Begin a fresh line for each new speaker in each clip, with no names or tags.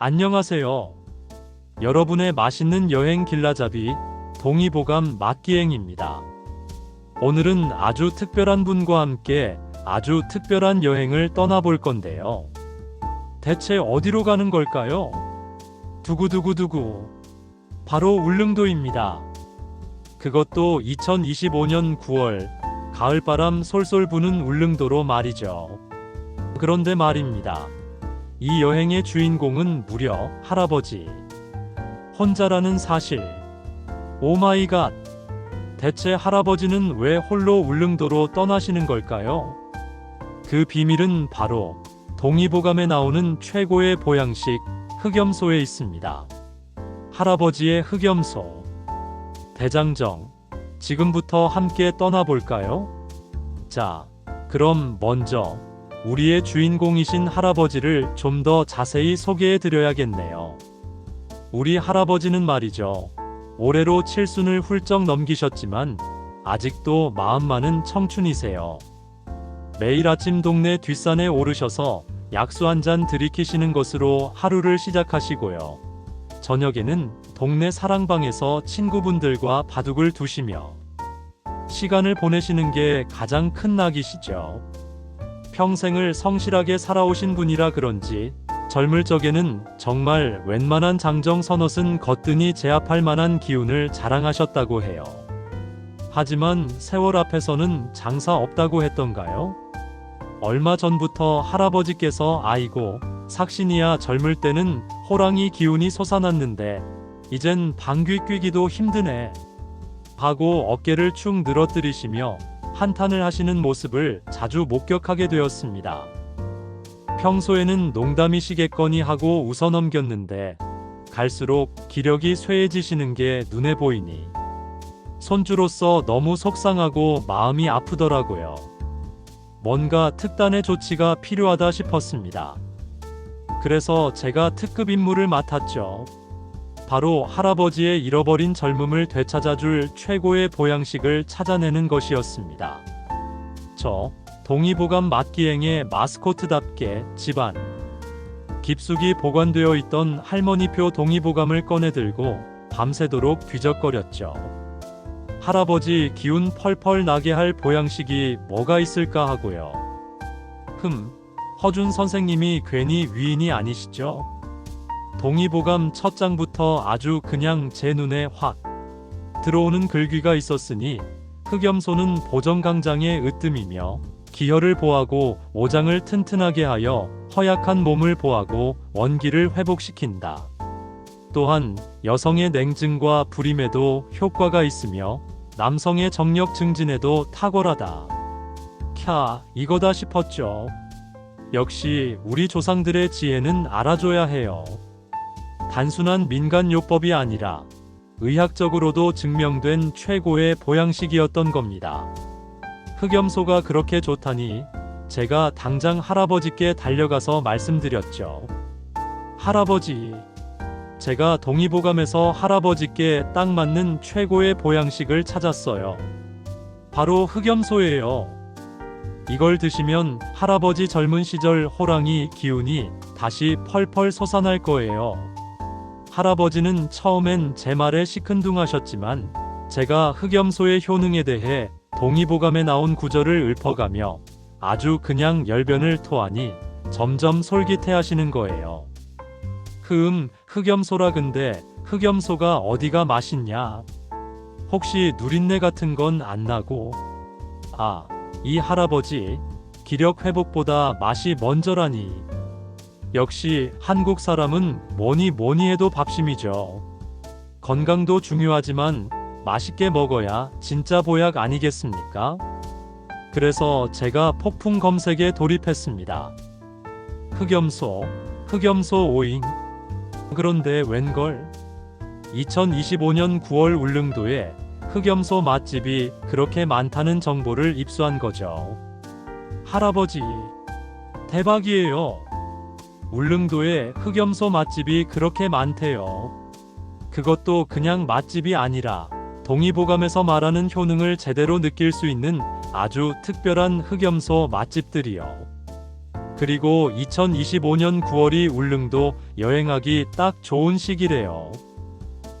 안녕하세요. 여러분의 맛있는 여행 길라잡이 동의보감 맛기행입니다. 오늘은 아주 특별한 분과 함께 아주 특별한 여행을 떠나볼 건데요. 대체 어디로 가는 걸까요? 두구두구두구. 바로 울릉도입니다. 그것도 2025년 9월 가을바람 솔솔 부는 울릉도로 말이죠. 그런데 말입니다. 이 여행의 주인공은 무려 할아버지. 혼자라는 사실. 오마이갓. 대체 할아버지는 왜 홀로 울릉도로 떠나시는 걸까요? 그 비밀은 바로 동의보감에 나오는 최고의 보양식 흑염소에 있습니다. 할아버지의 흑염소. 대장정. 지금부터 함께 떠나볼까요? 자, 그럼 먼저 우리의 주인공이신 할아버지를 좀 더 자세히 소개해 드려야겠네요. 우리 할아버지는 말이죠. 올해로 칠순을 훌쩍 넘기셨지만 아직도 마음만은 청춘이세요. 매일 아침 동네 뒷산에 오르셔서 약수 한 잔 들이키시는 것으로 하루를 시작하시고요. 저녁에는 동네 사랑방에서 친구분들과 바둑을 두시며 시간을 보내시는 게 가장 큰 낙이시죠. 평생을 성실하게 살아오신 분이라 그런지 젊을 적에는 정말 웬만한 장정 서넛은 거뜬히 제압할 만한 기운을 자랑하셨다고 해요. 하지만 세월 앞에서는 장사 없다고 했던가요? 얼마 전부터 할아버지께서 아이고 삭신이야 젊을 때는 호랑이 기운이 솟아났는데 이젠 방귀 뀌기도 힘드네 하고 어깨를 축 늘어뜨리시며 한탄을 하시는 모습을 자주 목격하게 되었습니다. 평소에는 농담이시겠거니 하고 웃어 넘겼는데 갈수록 기력이 쇠해지시는 게 눈에 보이니 손주로서 너무 속상하고 마음이 아프더라고요. 뭔가 특단의 조치가 필요하다 싶었습니다. 그래서 제가 특급 임무를 맡았죠. 바로 할아버지의 잃어버린 젊음을 되찾아줄 최고의 보양식을 찾아내는 것이었습니다. 저 동의보감 맛기행의 마스코트답게 집안 깊숙이 보관되어 있던 할머니표 동의보감을 꺼내 들고 밤새도록 뒤적거렸죠. 할아버지 기운 펄펄 나게 할 보양식이 뭐가 있을까 하고요. 흠, 허준 선생님이 괜히 위인이 아니시죠? 동의보감 첫 장부터 아주 그냥 제 눈에 확 들어오는 글귀가 있었으니 흑염소는 보정강장의 으뜸이며 기혈을 보하고 오장을 튼튼하게 하여 허약한 몸을 보하고 원기를 회복시킨다. 또한 여성의 냉증과 불임에도 효과가 있으며 남성의 정력 증진에도 탁월하다. 캬, 이거다 싶었죠. 역시 우리 조상들의 지혜는 알아줘야 해요. 단순한 민간요법이 아니라 의학적으로도 증명된 최고의 보양식이었던 겁니다. 흑염소가 그렇게 좋다니 제가 당장 할아버지께 달려가서 말씀드렸죠. 할아버지, 제가 동의보감에서 할아버지께 딱 맞는 최고의 보양식을 찾았어요. 바로 흑염소예요. 이걸 드시면 할아버지 젊은 시절 호랑이 기운이 다시 펄펄 솟아날 거예요. 할아버지는 처음엔 제 말에 시큰둥하셨지만 제가 흑염소의 효능에 대해 동의보감에 나온 구절을 읊어가며 아주 그냥 열변을 토하니 점점 솔깃해하시는 거예요. 흠, 흑염소라 근데 흑염소가 어디가 맛있냐? 혹시 누린내 같은 건 안 나고? 아, 이 할아버지 기력 회복보다 맛이 먼저라니. 역시 한국 사람은 뭐니 뭐니 해도 밥심이죠. 건강도 중요하지만 맛있게 먹어야 진짜 보약 아니겠습니까? 그래서 제가 폭풍 검색에 돌입했습니다. 흑염소, 흑염소 오잉. 그런데 웬걸? 2025년 9월 울릉도에 흑염소 맛집이 그렇게 많다는 정보를 입수한 거죠. 할아버지, 대박이에요. 울릉도에 흑염소 맛집이 그렇게 많대요. 그것도 그냥 맛집이 아니라 동의보감에서 말하는 효능을 제대로 느낄 수 있는 아주 특별한 흑염소 맛집들이요. 그리고 2025년 9월이 울릉도 여행하기 딱 좋은 시기래요.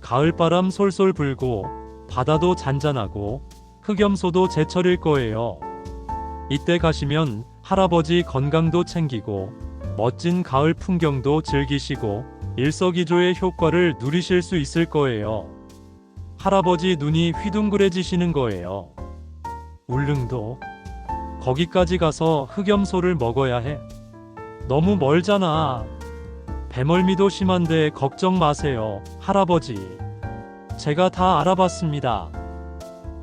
가을바람 솔솔 불고 바다도 잔잔하고 흑염소도 제철일 거예요. 이때 가시면 할아버지 건강도 챙기고 멋진 가을 풍경도 즐기시고 일석이조의 효과를 누리실 수 있을 거예요. 할아버지 눈이 휘둥그레지시는 거예요. 울릉도 거기까지 가서 흑염소를 먹어야 해. 너무 멀잖아. 배멀미도 심한데 걱정 마세요, 할아버지. 제가 다 알아봤습니다.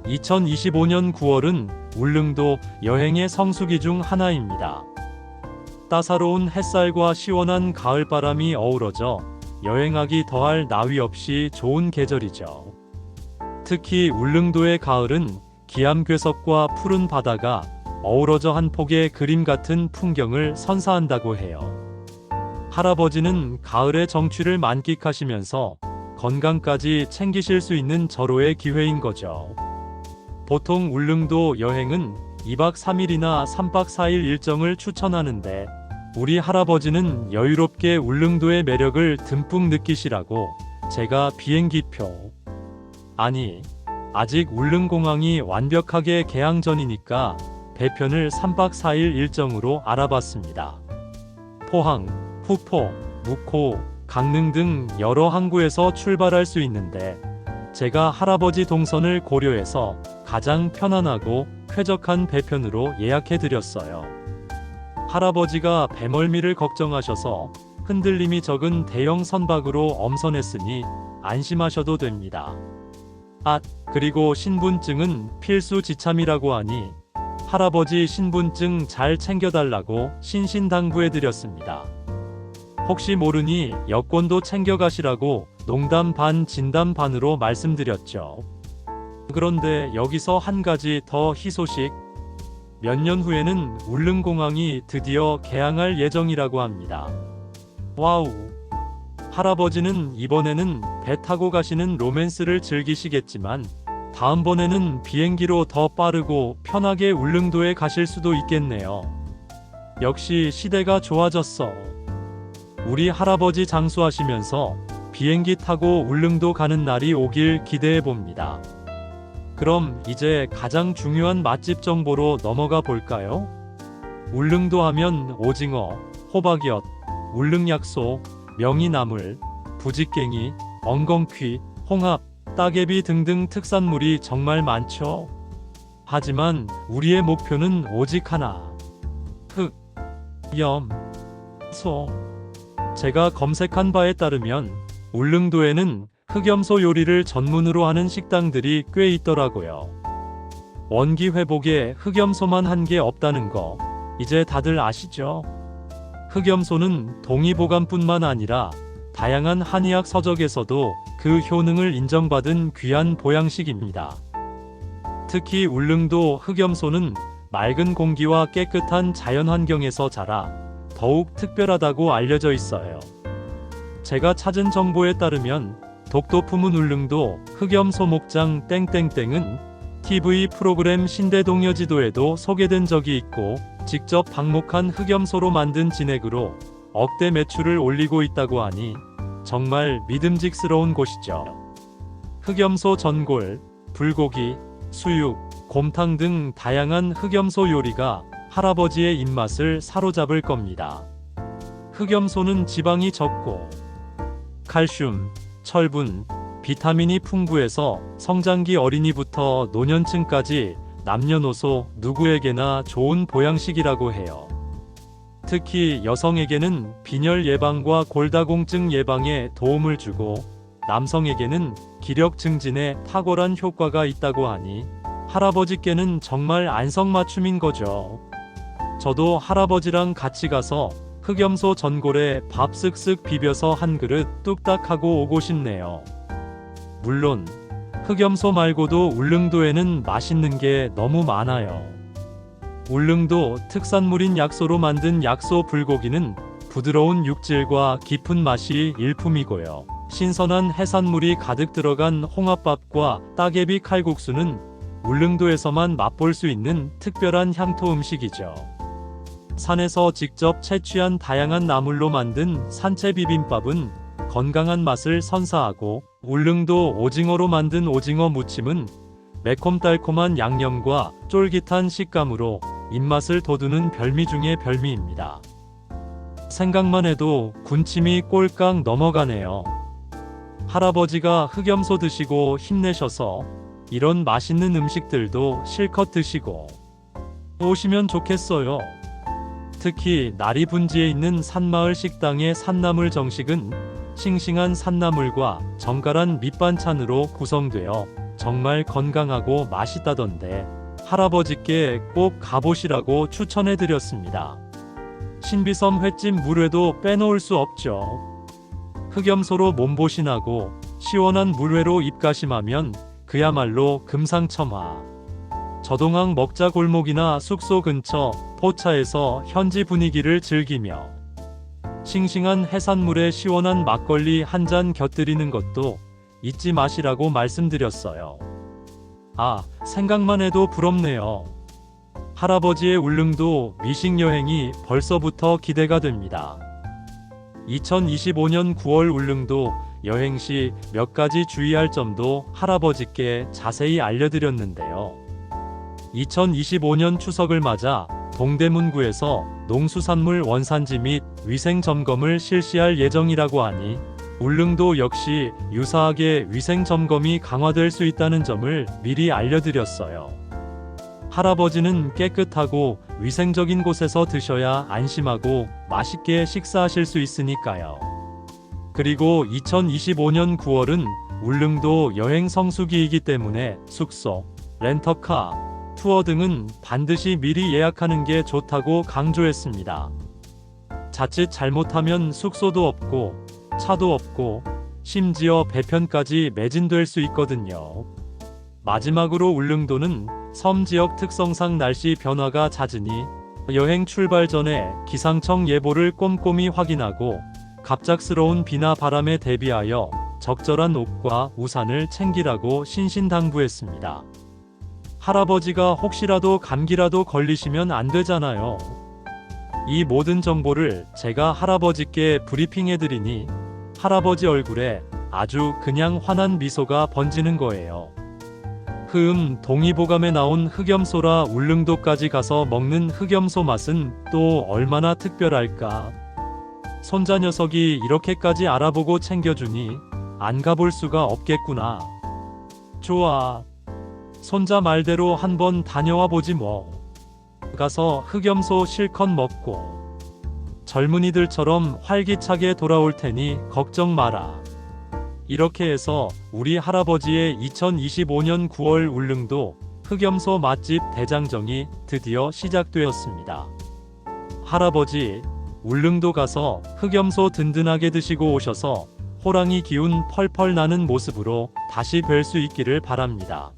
2025년 9월은 울릉도 여행의 성수기 중 하나입니다. 따사로운 햇살과 시원한 가을바람이 어우러져 여행하기 더할 나위 없이 좋은 계절이죠. 특히 울릉도의 가을은 기암괴석과 푸른 바다가 어우러져 한 폭의 그림 같은 풍경을 선사한다고 해요. 할아버지는 가을의 정취를 만끽하시면서 건강까지 챙기실 수 있는 절호의 기회인 거죠. 보통 울릉도 여행은 2박 3일이나 3박 4일 일정을 추천하는데 우리 할아버지는 여유롭게 울릉도의 매력을 듬뿍 느끼시라고 제가 비행기표 아니 아직 울릉공항이 완벽하게 개항 전이니까 배편을 3박 4일 일정으로 알아봤습니다. 포항, 후포, 묵호, 강릉 등 여러 항구에서 출발할 수 있는데 제가 할아버지 동선을 고려해서 가장 편안하고 쾌적한 배편으로 예약해 드렸어요. 할아버지가 배멀미를 걱정하셔서 흔들림이 적은 대형 선박으로 엄선했으니 안심하셔도 됩니다. 아, 그리고 신분증은 필수 지참이라고 하니 할아버지 신분증 잘 챙겨달라고 신신당부해 드렸습니다. 혹시 모르니 여권도 챙겨가시라고 농담 반 진담 반으로 말씀드렸죠. 그런데 여기서 한 가지 더 희소식. 몇 년 후에는 울릉공항이 드디어 개항할 예정이라고 합니다. 와우. 할아버지는 이번에는 배 타고 가시는 로맨스를 즐기시겠지만 다음번에는 비행기로 더 빠르고 편하게 울릉도에 가실 수도 있겠네요. 역시 시대가 좋아졌어. 우리 할아버지 장수하시면서 비행기 타고 울릉도 가는 날이 오길 기대해 봅니다. 그럼 이제 가장 중요한 맛집 정보로 넘어가 볼까요? 울릉도 하면 오징어, 호박엿, 울릉약소, 명이나물, 부지깽이, 엉겅퀴, 홍합, 따개비 등등 특산물이 정말 많죠. 하지만 우리의 목표는 오직 하나. 흑, 염, 소. 제가 검색한 바에 따르면 울릉도에는 흑염소 요리를 전문으로 하는 식당들이 꽤 있더라고요. 원기 회복에 흑염소만 한 게 없다는 거 이제 다들 아시죠? 흑염소는 동의보감뿐만 아니라 다양한 한의학 서적에서도 그 효능을 인정받은 귀한 보양식입니다. 특히 울릉도 흑염소는 맑은 공기와 깨끗한 자연 환경에서 자라 더욱 특별하다고 알려져 있어요. 제가 찾은 정보에 따르면 독도 품은 울릉도 흑염소 목장 땡땡땡은 TV 프로그램 신대동여 지도에도 소개된 적이 있고 직접 방목한 흑염소로 만든 진액으로 억대 매출을 올리고 있다고 하니 정말 믿음직스러운 곳이죠. 흑염소 전골, 불고기, 수육, 곰탕 등 다양한 흑염소 요리가 할아버지의 입맛을 사로잡을 겁니다. 흑염소는 지방이 적고 칼슘, 철분, 비타민이 풍부해서 성장기 어린이부터 노년층까지 남녀노소 누구에게나 좋은 보양식이라고 해요. 특히 여성에게는 빈혈 예방과 골다공증 예방에 도움을 주고 남성에게는 기력 증진에 탁월한 효과가 있다고 하니 할아버지께는 정말 안성맞춤인 거죠. 저도 할아버지랑 같이 가서 흑염소 전골에 밥 쓱쓱 비벼서 한 그릇 뚝딱 하고 오고 싶네요. 물론 흑염소 말고도 울릉도에는 맛있는 게 너무 많아요. 울릉도 특산물인 약소로 만든 약소 불고기는 부드러운 육질과 깊은 맛이 일품이고요. 신선한 해산물이 가득 들어간 홍합밥과 따개비 칼국수는 울릉도에서만 맛볼 수 있는 특별한 향토 음식이죠. 산에서 직접 채취한 다양한 나물로 만든 산채 비빔밥은 건강한 맛을 선사하고 울릉도 오징어로 만든 오징어 무침은 매콤달콤한 양념과 쫄깃한 식감으로 입맛을 돋우는 별미 중의 별미입니다. 생각만 해도 군침이 꼴깍 넘어가네요. 할아버지가 흑염소 드시고 힘내셔서 이런 맛있는 음식들도 실컷 드시고 오시면 좋겠어요. 특히 나리 분지에 있는 산마을 식당의 산나물 정식은 싱싱한 산나물과 정갈한 밑반찬으로 구성되어 정말 건강하고 맛있다던데 할아버지께 꼭 가보시라고 추천해드렸습니다. 신비섬 횟집 물회도 빼놓을 수 없죠. 흑염소로 몸보신하고 시원한 물회로 입가심하면 그야말로 금상첨화. 저동항 먹자 골목이나 숙소 근처 포차에서 현지 분위기를 즐기며 싱싱한 해산물에 시원한 막걸리 한 잔 곁들이는 것도 잊지 마시라고 말씀드렸어요. 아, 생각만 해도 부럽네요. 할아버지의 울릉도 미식 여행이 벌써부터 기대가 됩니다. 2025년 9월 울릉도 여행 시 몇 가지 주의할 점도 할아버지께 자세히 알려드렸는데요. 2025년 추석을 맞아 동대문구에서 농수산물 원산지 및 위생 점검을 실시할 예정이라고 하니 울릉도 역시 유사하게 위생 점검이 강화될 수 있다는 점을 미리 알려드렸어요. 할아버지는 깨끗하고 위생적인 곳에서 드셔야 안심하고 맛있게 식사하실 수 있으니까요. 그리고 2025년 9월은 울릉도 여행 성수기이기 때문에 숙소, 렌터카, 투어 등은 반드시 미리 예약하는 게 좋다고 강조했습니다. 자칫 잘못하면 숙소도 없고 차도 없고 심지어 배편까지 매진될 수 있거든요. 마지막으로 울릉도는 섬 지역 특성상 날씨 변화가 잦으니 여행 출발 전에 기상청 예보를 꼼꼼히 확인하고 갑작스러운 비나 바람에 대비하여 적절한 옷과 우산을 챙기라고 신신당부했습니다. 할아버지가 혹시라도 감기라도 걸리시면 안 되잖아요. 이 모든 정보를 제가 할아버지께 브리핑해드리니 할아버지 얼굴에 아주 그냥 환한 미소가 번지는 거예요. 흐음 동의보감에 나온 흑염소라 울릉도까지 가서 먹는 흑염소 맛은 또 얼마나 특별할까. 손자 녀석이 이렇게까지 알아보고 챙겨주니 안 가볼 수가 없겠구나. 좋아. 손자 말대로 한번 다녀와 보지 뭐. 가서 흑염소 실컷 먹고 젊은이들처럼 활기차게 돌아올 테니 걱정 마라. 이렇게 해서 우리 할아버지의 2025년 9월 울릉도 흑염소 맛집 대장정이 드디어 시작되었습니다. 할아버지, 울릉도 가서 흑염소 든든하게 드시고 오셔서 호랑이 기운 펄펄 나는 모습으로 다시 뵐 수 있기를 바랍니다.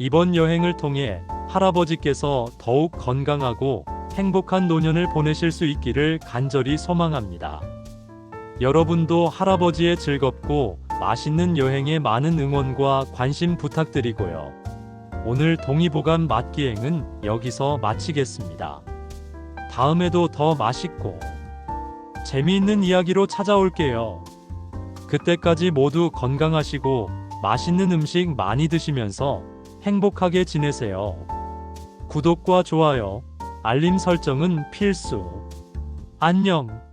이번 여행을 통해 할아버지께서 더욱 건강하고 행복한 노년을 보내실 수 있기를 간절히 소망합니다. 여러분도 할아버지의 즐겁고 맛있는 여행에 많은 응원과 관심 부탁드리고요. 오늘 동의보감 맛기행은 여기서 마치겠습니다. 다음에도 더 맛있고 재미있는 이야기로 찾아올게요. 그때까지 모두 건강하시고 맛있는 음식 많이 드시면서 행복하게 지내세요. 구독과 좋아요, 알림 설정은 필수. 안녕.